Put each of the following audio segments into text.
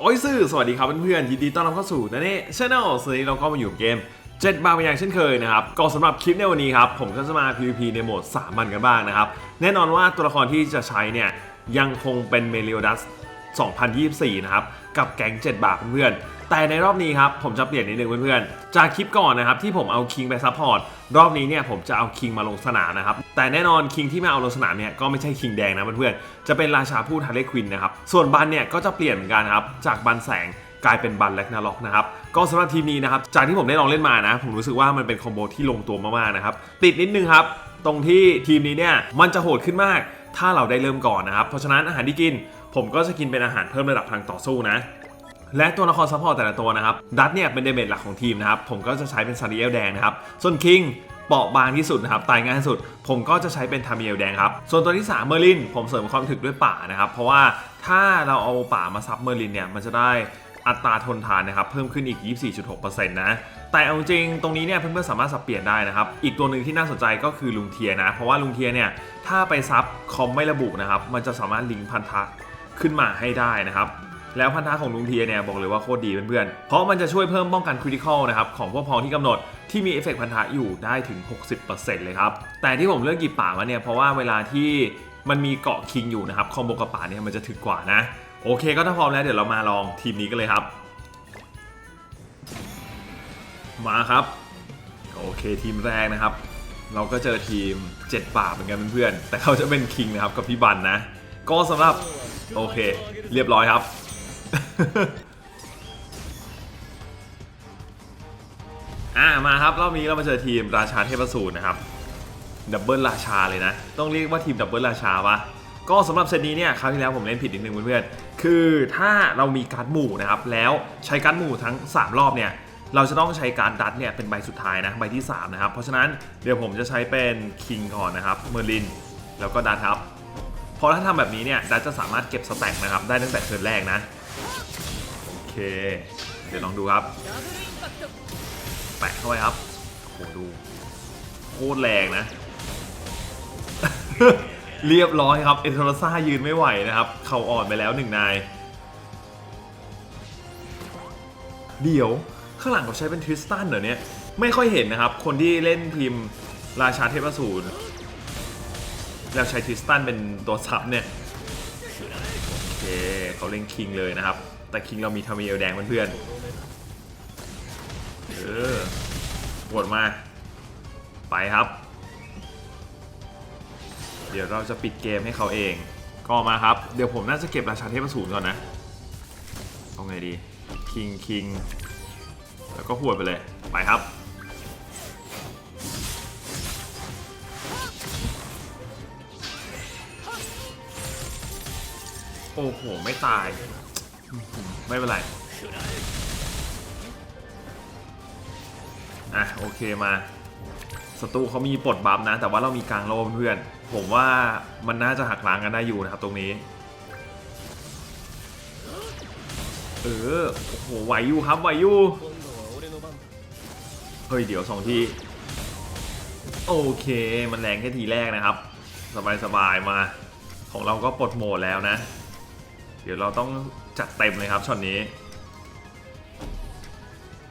โอ้ยซื่อสวัสดีครับเพื่อนๆยินดีต้อนรับเข้าสู่นันนี่ชาแนลสวัสดีเราก็มาอยู่เกมเจ็ดบาร์เป็นอย่างเช่นเคยนะครับก็สำหรับคลิปในวันนี้ครับผมก็จะมา PVP ในโหมด3มันกันบ้างนะครับ แน่นอนว่าตัวละครที่จะใช้เนี่ยยังคงเป็นเมลิโอดัส 2024 นะครับ กับแก๊ง7บาทเพื่อนๆ แต่ในรอบนี้ครับผมจะเปลี่ยนนิดนึงเพื่อนๆ จากคลิปก่อนนะครับที่ผมเอาคิงไปซัพพอร์ตรอบนี้เนี่ยผมจะเอาคิงมาลงสนามนะครับแต่แน่นอนคิงที่มาเอาลงสนามเนี่ยก็ไม่ใช่คิงแดงนะเพื่อนๆจะเป็นราชาพูดฮาเลควินนะครับส่วนบันเนี่ยก็จะเปลี่ยนเหมือนกันนะครับจากบันแสงกลายเป็นบันแลกนาล็อกนะครับก็สำหรับทีมนี้นะครับจากที่ผมได้ลองเล่นมานะ ผมรู้สึกว่ามันเป็นคอมโบที่ลงตัวมากๆนะครับติดนิดนึงครับตรงที่ทีมนี้เนี่ยมันจะโหดขึ้นมาก ถ้าเราได้เริ่มก่อนนะครับเพราะฉะนั้นอาหารที่กิน ผมก็จะกินเป็นอาหารเพิ่มระดับทางต่อสู้นะ และตัวละครซัพพอร์ตแต่ละตัวนะครับ ดัตเนี่ยเป็นเดเมจหลักของทีมนะครับ ผมก็จะใช้เป็นซาริเอลแดงนะครับ ส่วนคิงเปราะบางที่สุดนะครับ ตายง่ายที่สุด ผมก็จะใช้เป็นทามิเอลแดงครับ ส่วนตัวที่3เมอร์ลิน ผมเสริมความถึกด้วยป่านะครับ เพราะว่าถ้าเราเอาป่ามาซับเมอร์ลินเนี่ย มันจะได้อัตราทนทานนะครับ เพิ่มขึ้นอีก 24.6%นะ แต่เอาจริงตรงนี้เนี่ยเพื่อนๆสามารถสับเปลี่ยนได้นะครับ อีกตัวหนึ่งที่น่าสนใจก็คือลุงเทียนะ เพราะว่าลุงเทียเนี่ย ถ้าไปซับคอมไม่ระบุนะครับ มันจะสามารถลิงก์พันธะขึ้นมาให้ได้นะครับ แล้วพันธะของลุงเทียเนี่ยบอกเลยว่าโคตรดีเพื่อนๆ เพราะมันจะช่วยเพิ่มป้องกันคริติคอลนะครับของพวกพองที่กำหนดที่มีเอฟเฟกต์พันธะอยู่ได้ถึง 60%เลยครับ แต่ที่ผมเลือกหยิบป่ามาเนี่ยเพราะว่าเวลาที่มันมีเกาะคิงอยู่นะครับคอมโบกับป่าเนี่ยมันจะถึกกว่านะ โอเคก็ถ้าพร้อมแล้วเดี๋ยวเรามาลองทีมนี้กันเลยครับ มาครับ โอเคทีมแรกนะครับ เราก็เจอทีม 7 ป่าเหมือนกันเพื่อนๆแต่เขาจะเป็นคิงนะครับกับพี่บันนะ ก็สำหรับโอเค เรียบร้อยครับ อ่ามาครับรอบนี้เรามาเจอทีมราชาเทพสูตรนะครับดับเบิลราชาเลยนะ ต้องเรียกว่าทีมดับเบิลราชาปะก็สำหรับเซตนี้เนี่ยคราวที่แล้วผมเล่นผิดนิดนึงเพื่อนๆคือถ้าเรามีการ์ดหมู่นะครับแล้วใช้การ์ดหมู่ทั้ง 3 รอบเนี่ยเราจะต้องใช้การดัดเนี่ยเป็นใบสุดท้ายนะใบที่ 3 นะครับ เพราะฉะนั้นเดี๋ยวผมจะใช้เป็นคิงก่อนนะครับเมอร์ลิน แล้วก็ดัดครับพอถ้าทำแบบนี้เนี่ยดัตจะสามารถเก็บสแต็กนะครับได้ตั้งแต่เทิร์นแรกนะ เคเดี๋ยวลองดูครับ แปะเข้าไปครับ โอ้โหดู โคตรแรงนะ เรียบร้อยครับ เอ็นโทรซ่ายืนไม่ไหวนะครับ เข่าอ่อนไปแล้วหนึ่งนาย เดี๋ยว ข้างหลังเขาใช้เป็นทริสตันเหรอเนี่ย ไม่ค่อยเห็นนะครับ คนที่เล่นทีมราชาเทพสูรแล้วใช้ทริสตันเป็นตัวซับเนี่ย โอเค เขาเล่นคิงเลยนะครับ แต่คิงเรามีทามิเอลแดงเพื่อนๆเออปวดมา ไปครับ เดี๋ยวเราจะปิดเกมให้เขาเอง ก็มาครับ เดี๋ยวผมน่าจะเก็บราชาเทพอสูรก่อนนะ เอาไงดี คิงคิง แล้วก็หวดไปเลย ไปครับโอ้โห ไม่ตาย ไม่เป็นไร อะโอเคมาศัตรูเขามีปลดบัฟนะ แต่ว่าเรามีกลางโลมเพื่อน ผมว่ามันน่าจะหักล้างกันได้อยู่นะครับตรงนี้ เออ โอ้โหไหวอยู่ครับไหวอยู่ เฮ้ย เดี๋ยวสองที โอเค มันแรงแค่ทีแรกนะครับ สบายๆมา ของเราก็ปลดโหมดแล้วนะ เดี๋ยวเราต้องจัดเต็มเลยครับช็อตนี้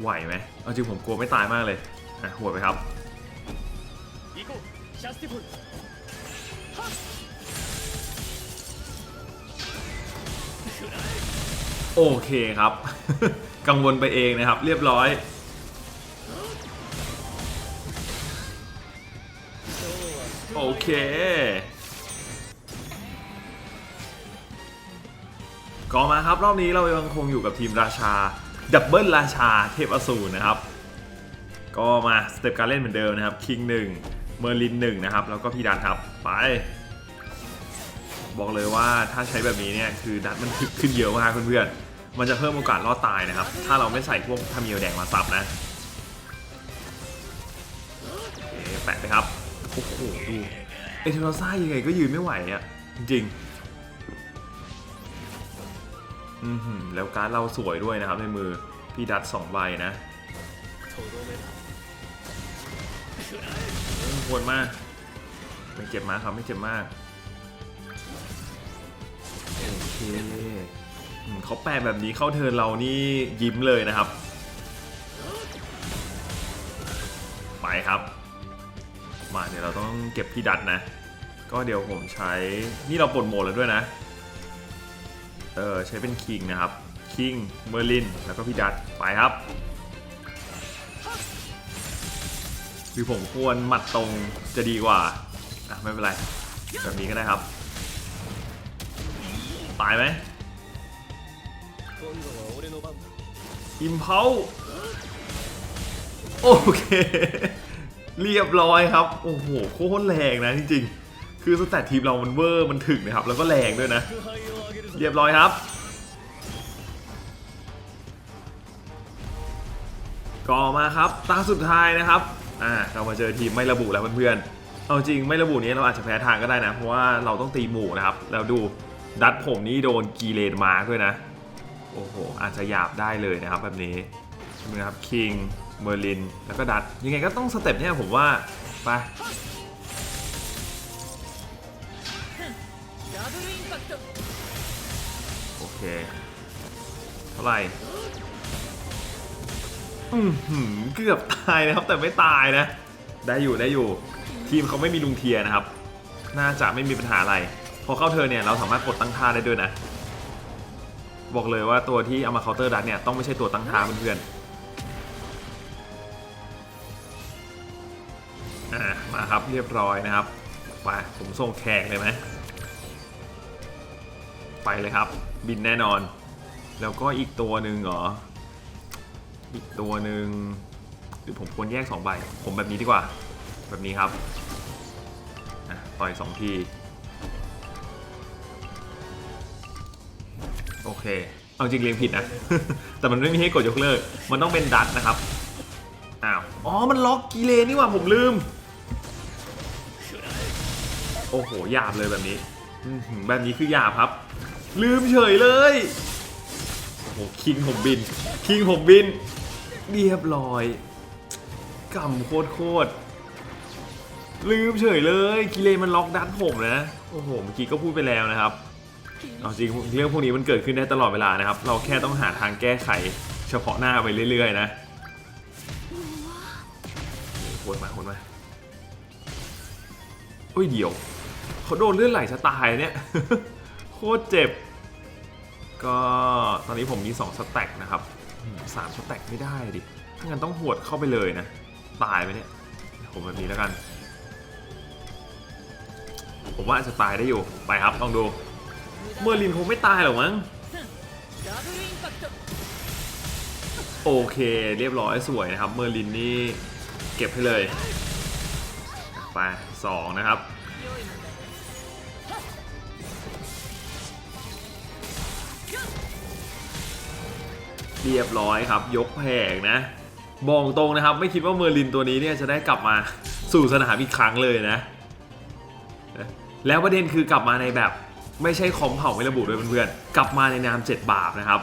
ไหวไหมเอาจริงผมกลัวไม่ตายมากเลยอะหัวไปครับโอเคครับ กังวลไปเองนะครับ เรียบร้อยโอเค ก็มาครับรอบนี้เรายังคงอยู่กับทีมราชาดับเบิลราชาเทพอสูรนะครับ ก็มาสเต็ปการเล่นเหมือนเดิมนะครับคิงหนึ่งเมอร์ลินหนึ่งนะครับ แล้วก็พี่ดานครับไป บอกเลยว่าถ้าใช้แบบนี้เนี่ยคือดัดมันขึ้นเยอะมากเพื่อนๆมันจะเพิ่มโอกาสรอดตายนะครับ ถ้าเราไม่ใส่พวกทามิโอแดงมาซับนะแปะไปครับโอ้โหดูเอเทโรซ่ายังไงก็ยืนไม่ไหวอะจริงๆ อือหือแล้วการดเราสวยด้วยนะครับในมือพี่ดัดสองใบนะเออควรมากไม่เจ็บมากครับไม่เจ็บมากโอเคอืมเขาแปลแบบนี้เข้าเทิร์นเรานี่ยิ้มเลยนะครับ ไปครับ มาเดี๋ยวเราต้องเก็บพี่ดัดนะ ก็เดี๋ยวผมใช้นี่เราปลดโหมดแล้วด้วยนะ เออใช้เป็นคิงนะครับ คิง เมอร์ลิน แล้วก็พี่ดัดไปครับ คือผมควรหมัดตรงจะดีกว่า อะ ไม่เป็นไร แบบนี้ก็ได้ครับ ตายไหมอิมเพลโอเค เรียบร้อยครับ โอ้โห โคตรแรงนะจริงๆ คือสแตททีมเรามันเวอร์มันถึกนะครับ แล้วก็แรงด้วยนะ เรียบร้อยครับ ก็มาครับตาสุดท้ายนะครับอ่าเรามาเจอทีมไม่ระบุแล้วเพื่อนๆ เอาจริงไม่ระบุนี้เราอาจจะแพ้ทางก็ได้นะ เพราะว่าเราต้องตีหมู่นะครับ แล้วดูดัดผมนี่โดนกีเลนมาด้วยนะ โอ้โห อาจจะหยาบได้เลยนะครับแบบนี้ใช่ไหมครับคิงเมอร์ลิน แล้วก็ดัดยังไงก็ต้องสเต็ปเนี่ยผมว่า ไป โอเค เท่าไหร่อือหือเกือบตายนะครับ แต่ไม่ตายนะ ได้อยู่ได้อยู่ ทีมเขาไม่มีลุงเทียนะครับ น่าจะไม่มีปัญหาอะไร พอเข้าเธอเนี่ยเราสามารถกดตั้งท่าได้ด้วยนะ บอกเลยว่าตัวที่เอามาเคาน์เตอร์ดัดเนี่ยต้องไม่ใช่ตัวตั้งท่าเพื่อนๆมาครับเรียบร้อยนะครับ ไปผมส่งแขกเลยไหม ไปเลยครับ บินแน่นอน แล้วก็อีกตัวหนึ่งเหรอ อีกตัวหนึ่งหรือผมควรแยก2ใบ ผมแบบนี้ดีกว่า แบบนี้ครับอะต่อยสองทีโอเค เอาจริงเรียงผิดนะ แต่มันไม่มีให้กดยกเลิก มันต้องเป็นดัตนะครับ อ้าว อ๋อ มันล็อกกีเลนี่หว่าผมลืม โอ้โหหยาบเลยแบบนี้ แบบนี้คือหยาบครับ ลืมเฉยเลยโอ้โหคิงผมบิน คิงผมบิน เรียบร้อยกำโคตรโคตรลืมเฉยเลยกิเลนมันล็อกดันผมนะ โอ้โห เมื่อกี้ก็พูดไปแล้วนะครับ เอาจริงเรื่องพวกนี้มันเกิดขึ้นได้ตลอดเวลานะครับ เราแค่ต้องหาทางแก้ไข เฉพาะหน้าไปเรื่อยๆนะโหดมาโหดมาโอ้ยเดี๋ยว เขาโดนเลื่อนไหลจะตายเนี่ย โคตรเจ็บ ก็ตอนนี้ผมมี2สแต็กนะครับสามสแต็กไม่ได้ดิ ถ้างั้นต้องหวดเข้าไปเลยนะ ตายไปเนี่ย ผมแบบนี้แล้วกัน ผมว่าจจะตายได้อยู่ ไปครับลองดู เมื่อลินคงไม่ตายหรอกมั้ง โอเคเรียบร้อยสวยนะครับ เมื่อลินนี่เก็บให้เลย ไป 2 นะครับ เรียบร้อยครับ ยกแผงนะบอกตรงนะครับ ไม่คิดว่าเมอร์ลินตัวนี้เนี่ยจะได้กลับมาสู่สนามอีกครั้งเลยนะ แล้วประเด็นคือกลับมาในแบบไม่ใช่คอมเผ่าไม่ระบุด้วยเพื่อนๆ กลับมาในนาม 7 บาปนะครับ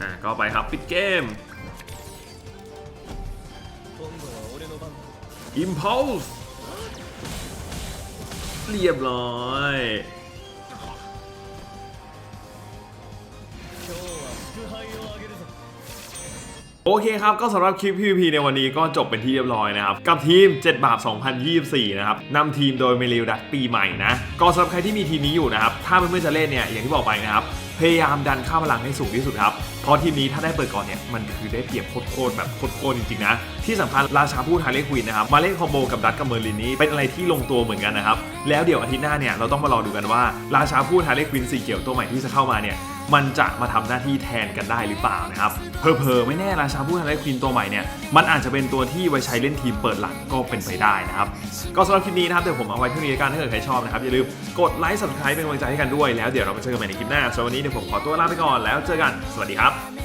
อะก็ไปครับปิดเกม Impulse เรียบร้อย โอเคครับ ก็สำหรับคลิป PVP ในวันนี้ก็จบเป็นที่เรียบร้อยนะครับ กับทีม 7 บาป 2024 นะครับนำทีมโดยเมลิวดักปีใหม่นะ ก็สำหรับใครที่มีทีมนี้อยู่นะครับ ถ้าเพื่อนๆจะเล่นเนี่ย อย่างที่บอกไปนะครับ พยายามดันค่าพลังให้สูงที่สุดครับ เพราะทีมนี้ถ้าได้เปิดก่อนเนี่ย มันคือได้เปรียบโคตรแบบโคตรจริงๆนะ ที่สำคัญราชาพูดไฮเลควินนะครับ มาเล่นคอมโบกับดัตกับเมอร์ลินนี้ เป็นอะไรที่ลงตัวเหมือนกันนะครับ แล้วเดี๋ยวอาทิตย์หน้าเนี่ย เราต้องมารอดูกันว่าราชาพูดไฮเลควินสีเขียวตัวใหม่ที่จะเข้ามาเนี่ย มันจะมาทำหน้าที่แทนกันได้หรือเปล่านะครับเพอเพอๆไม่แน่ราชาพูดไฮเลควินตัวใหม่เนี่ยมันอาจจะเป็นตัวที่ไว้ใช้เล่นทีมเปิดหลังก็เป็นไปได้นะครับก็สำหรับคลิปนี้นะครับเดี๋ยวผมเอาไว้เท่านี้กันถ้าเกิดใครชอบนะครับอย่าลืมกดไลค์ subscribe เป็นกำลังใจให้กันด้วยแล้วเดี๋ยวเราไปเจอกันใหม่ในคลิปหน้าสำหรับวันนี้เดี๋ยวผมขอตัวลาไปก่อนแล้วเจอกันสวัสดีครับ